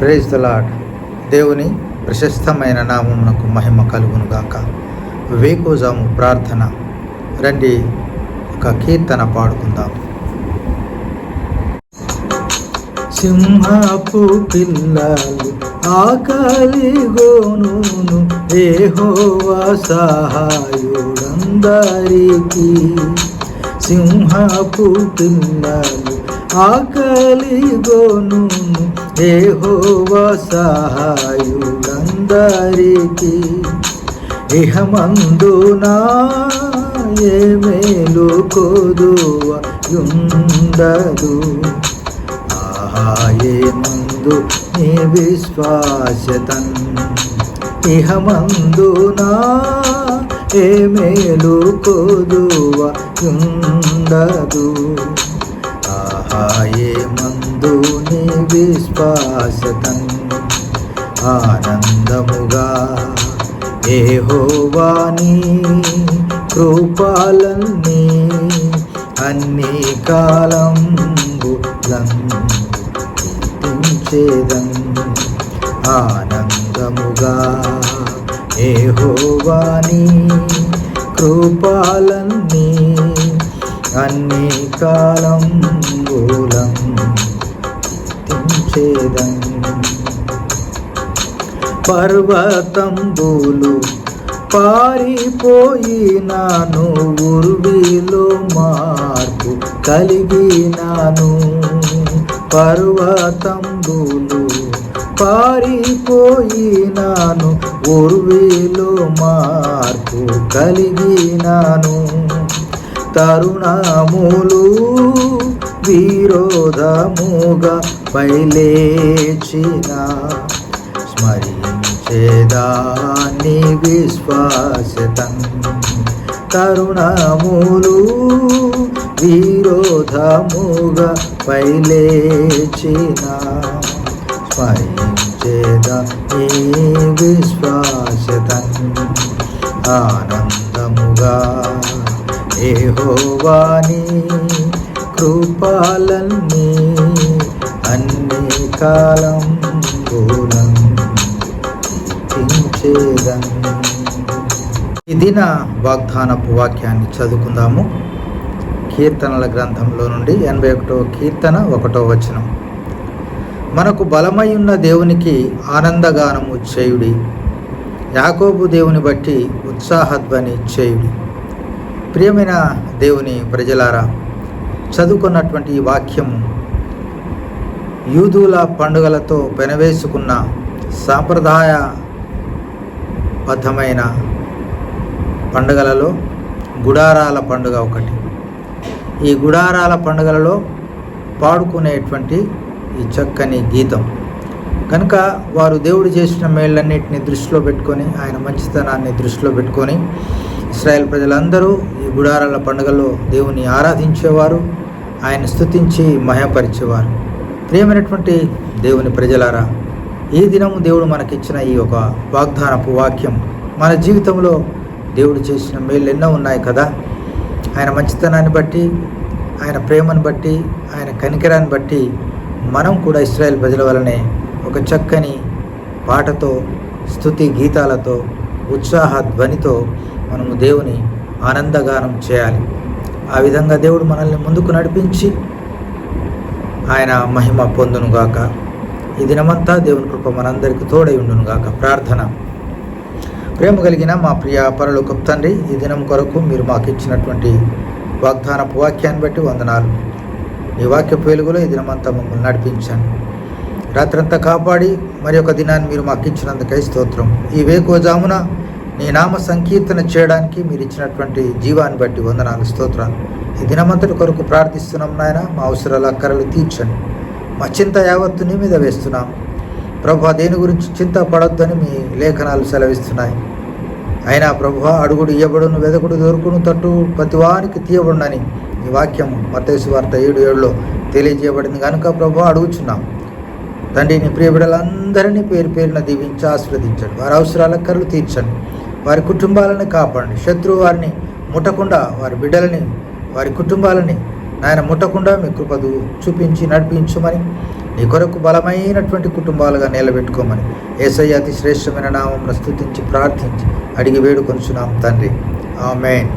Praise the lord దేవుని ప్రశస్తమైన నామమునకు మహిమ కలుగునుగాక. వేకోజాము ప్రార్థన. రండి ఒక కీర్తన పాడుకుందాం. సింహపు పిల్లలు ఆకలి గోను ఏహోవా సహాయుడందరికీ. సింహపు పిల్లలు ఆకలి గోను ఏహోవా సహాయుడందరికీ ఇహమందునా ఏ మేలు కొదువ యుండదు ఆహాయే మందు నీ విశ్వాసతన్ ఇహమందునా ఏ మేలు కొదువ ఉండదు ఆహాయే మందు నీ విశ్వాసతన్ ఆనందముగా ఏహోవాని కృపాలన్నీ అన్ని కాలం కీర్తించేదన్ ఆనందముగా ఏహోవాని కృపాలన్నీ అన్ని కాలం పర్వతంబులు పారిపోయినాను ఉర్విలో మార్పు కలిగినాను. పర్వతంబులు పారిపోయినాను ఉర్విలో మార్పు కలిగినాను. తరుణములు విరోధముగా బయలేచిన చేదాన్ని విశ్వాసతం. తరుణములు విరోధముగా పైలేచిన స్మరించేదా ఈ విశ్వాసతం. ఆనందముగా ఏహోవాని కృపాలన్నీ అన్ని కాలం మూలం ఈ దిన వాగ్దానపు వాక్యాన్ని చదువుకుందాము. కీర్తనల గ్రంథంలో నుండి ఎనభై ఒకటో కీర్తన ఒకటో వచనం. మనకు బలమై ఉన్న దేవునికి ఆనందగానము చేయుడి. యాకోబు దేవుని బట్టి ఉత్సాహధ్వని చేయుడి. ప్రియమైన దేవుని ప్రజలారా చదువుకున్నటువంటి ఈ వాక్యము యూదుల పండుగలతో పెనవేసుకున్న సాంప్రదాయ బద్ధమైన పండుగలలో గుడారాల పండుగ ఒకటి. ఈ గుడారాల పండుగలలో పాడుకునేటువంటి ఈ చక్కని గీతం. కనుక వారు దేవుడు చేసిన మేళ్ళన్నింటినీ దృష్టిలో పెట్టుకొని ఆయన మంచితనాన్ని దృష్టిలో పెట్టుకొని ఇస్రాయల్ ప్రజలందరూ ఈ గుడారాల పండుగలో దేవుని ఆరాధించేవారు ఆయన స్తుతించి మహపరిచేవారు ప్రియమైనటువంటి దేవుని ప్రజలారా ఈ దినము దేవుడు మనకిచ్చిన ఈ ఒక వాగ్దానపు వాక్యం మన జీవితంలో దేవుడు చేసిన మేళ్ళు ఎన్నో ఉన్నాయి కదా? ఆయన మంచితనాన్ని బట్టి ఆయన ప్రేమను బట్టి ఆయన కనికరాన్ని బట్టి మనం కూడా ఇస్రాయల్ ప్రజల వలనే ఒక చక్కని పాటతో స్థుతి గీతాలతో ఉత్సాహ ధ్వనితో మనము దేవుని ఆనందగానం చేయాలి. ఆ విధంగా దేవుడు మనల్ని ముందుకు నడిపించి ఆయన మహిమ పొందునుగాక. ఈ దినమంతా దేవుని కృప మనందరికీ తోడై ఉండునుగాక ప్రార్థన. ప్రేమ కలిగిన మా ప్రియ పరలోక తండ్రి ఈ దినం కొరకు మీరు మాకు ఇచ్చినటువంటి వాగ్దానపు వాక్యాన్ని బట్టి వందనాలు. ఈ వాక్య వెలుగులో ఈ దినమంతా మమ్మల్ని నడిపించాను రాత్రంతా కాపాడి మరి ఒక దినాన్ని మీరు మాకు ఇచ్చినందుకై స్తోత్రం. ఈ వేకోజామున నీ నామ సంకీర్తన చేయడానికి మీరు ఇచ్చినటువంటి జీవాన్ని బట్టి వందనాలు స్తోత్రాలు. ఈ దినమంతటి కొరకు ప్రార్థిస్తున్నాం నాయన. మా అవసరాల అక్కరలు తీర్చండి. మా చింత మీద వేస్తున్నాం. ప్రభు దేని గురించి చింతపడొద్దని మీ లేఖనాలు సెలవిస్తున్నాయి. అయినా ప్రభు అడుగుడు ఇయ్యబడును వెదకుడు దొరుకును తట్టు ప్రతివానికి తీయబడునని ఈ వాక్యం మతేసు వార్త ఏడు ఏడులో తెలియజేయబడింది. కనుక ప్రభు అడుగుచున్నాం. తండ్రి నీ ప్రియబిడలందరినీ పేరు పేరున దీవించి ఆశీర్వదించండి. వారి అవసరాల కర్రలు తీర్చండి. వారి కుటుంబాలను కాపాడండి. శత్రువు వారిని ముట్టకుండా వారి బిడ్డలని వారి కుటుంబాలని నాయన ముట్టకుండా మీ కృపదు చూపించి నడిపించమని నీ కొరకు బలమైనటువంటి కుటుంబాలుగా నిలబెట్టుకోమని ఏసయ్య అతి శ్రేష్టమైన నామం స్థుతించి ప్రార్థించి అడిగి వేడుకొనుచున్నాం తండ్రి. ఆమెన్.